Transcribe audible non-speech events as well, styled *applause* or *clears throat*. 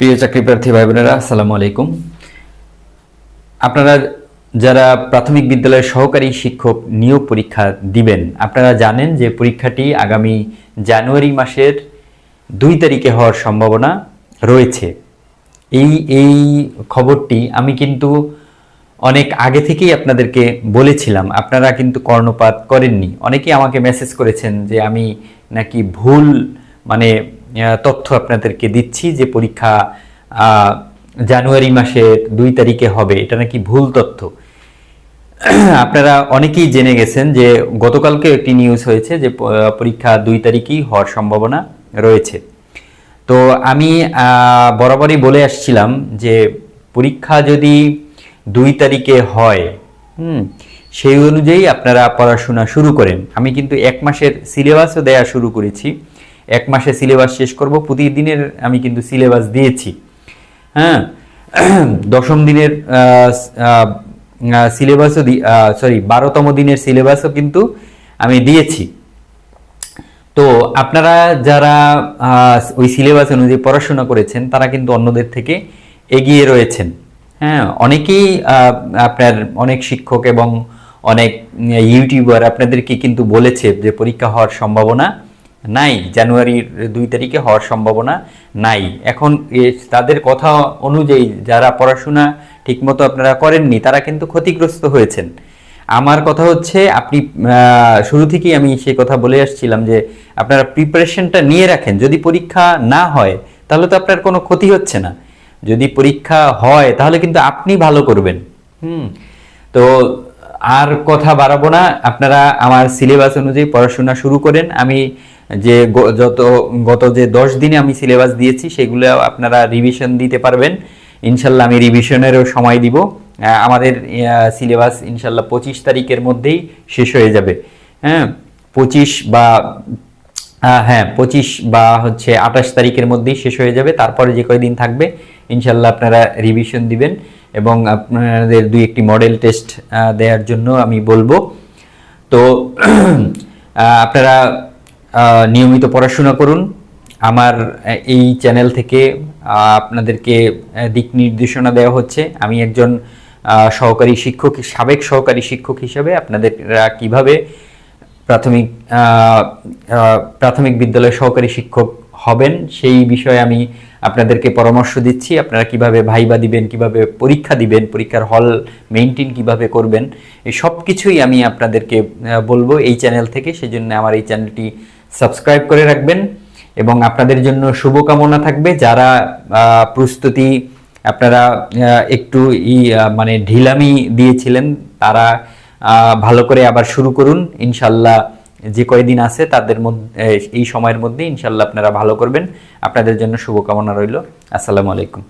প্রিয় চাকরি প্রার্থী ভাই বোনেরা আসসালামু আলাইকুম। আপনারা যারা প্রাথমিক বিদ্যালয়ের সহকারী শিক্ষক নিয়োগ পরীক্ষা দিবেন, আপনারা জানেন যে পরীক্ষাটি আগামী জানুয়ারি মাসের দুই তারিখে হওয়ার সম্ভাবনা রয়েছে। এই এই খবরটি আমি কিন্তু অনেক আগে থেকেই আপনাদেরকে বলেছিলাম, আপনারা কিন্তু কর্ণপাত করেননি। অনেকেই আমাকে মেসেজ করেছেন যে আমি নাকি ভুল মানে তথ্য আপনাদেরকে দিচ্ছি যে পরীক্ষা জানুয়ারি মাসের দুই তারিখে হবে। এটা নাকি ভুল তথ্য। *clears throat* আপনারা অনেকেই জেনে গেছেন যে গতকালকে একটি নিউজ হয়েছে যে পরীক্ষা দুই তারিখেই হওয়ার সম্ভাবনা রয়েছে। তো আমি বরাবরই বলে আসছিলাম যে পরীক্ষা যদি দুই তারিখে হয়, হুম, সেই অনুযায়ী আপনারা পড়াশোনা শুরু করেন। আমি কিন্তু এক মাসের সিলেবাসও দেয়া শুরু করেছি। এক মাসে সিলেবাস শেষ করব, প্রতিদিনের আমি কিন্তু সিলেবাস দিয়েছি। হ্যাঁ? *clears throat* দশম দিনের সিলেবাসও সরি বারোতম দিনের সিলেবাসও কিন্তু আমি দিয়েছি। তো আপনারা যারা ওই সিলেবাস অনুযায়ী পড়াশোনা করেছেন, তারা কিন্তু অন্যদের থেকে এগিয়ে রয়েছেন। হ্যাঁ? অনেকেই আপনার অনেক শিক্ষক এবং অনেক ইউটিউবার আপনাদেরকে কিন্তু বলেছে যে পরীক্ষা হওয়ার সম্ভাবনা নাই জানুয়ারির দুই তারিখে হওয়ার সম্ভাবনা নাই। এখন তাদের কথা অনুযায়ী যারা পড়াশোনা ঠিকমতো আপনারা করেননি, তারা কিন্তু ক্ষতিগ্রস্ত হয়েছেন। আমার কথা হচ্ছে, আপনি শুরু থেকেই আমি সে কথা বলে আসছিলাম যে, আপনারা প্রিপারেশনটা নিয়ে রাখেন। যদি পরীক্ষা না হয়, তাহলে তো আপনার কোনো ক্ষতি হচ্ছে না। যদি পরীক্ষা হয়, তাহলে কিন্তু আপনি ভালো করবেন। হুম, তো আর কথা বাড়াবো না। আপনারা আমার সিলেবাস অনুযায়ী পড়াশোনা শুরু করেন। আমি যে যত, গত যে দশ দিনে আমি সিলেবাস দিয়েছি, সেগুলো আপনারা রিভিশন দিতে পারবেন। ইনশাল্লাহ আমি রিভিশনেরও সময় দিব। আমাদের সিলেবাস ইনশাল্লাহ পঁচিশ তারিখের মধ্যেই শেষ হয়ে যাবে। হ্যাঁ পঁচিশ বা হ্যাঁ পঁচিশ বা হচ্ছে আঠাশ তারিখের মধ্যেই শেষ হয়ে যাবে। তারপরে যে কয়দিন থাকবে, ইনশাল্লাহ আপনারা রিভিশন দিবেন। এবং আপনাদের দুই একটি মডেল টেস্ট দেওয়ার জন্য আমি বলব। তো *clears throat* আপনারা নিয়মিত পড়াশোনা করুন। আমার এই চ্যানেল থেকে আপনাদেরকে দিক নির্দেশনা দেওয়া হচ্ছে। আমি একজন সহকারী শিক্ষক, সাবেক সহকারী শিক্ষক হিসাবে আপনাদের কীভাবে প্রাথমিক প্রাথমিক বিদ্যালয়ের সহকারী শিক্ষক হবেন, সেই বিষয়ে আমি আপনাদেরকে পরামর্শ দিচ্ছি। আপনারা কীভাবে ভাইবা দিবেন, কীভাবে পরীক্ষা দিবেন, পরীক্ষার হল মেনটেন কীভাবে করবেন, এই সব কিছুই আমি আপনাদেরকে বলব এই চ্যানেল থেকে। সেজন্য আমার এই চ্যানেলটি সাবস্ক্রাইব করে রাখবেন এবং আপনাদের জন্য শুভকামনা থাকবে। যারা প্রস্তুতি আপনারা একটু ই মানে ঢিলামি দিয়েছিলেন, তারা ভালো করে আবার শুরু করুন। ইনশাল্লাহ যে কয়দিন আছে তাদের মধ্যে, এই সময়ের মধ্যে ইনশাল্লাহ আপনারা ভালো করবেন। আপনাদের জন্য শুভকামনা রইল। আসসালামু আলাইকুম।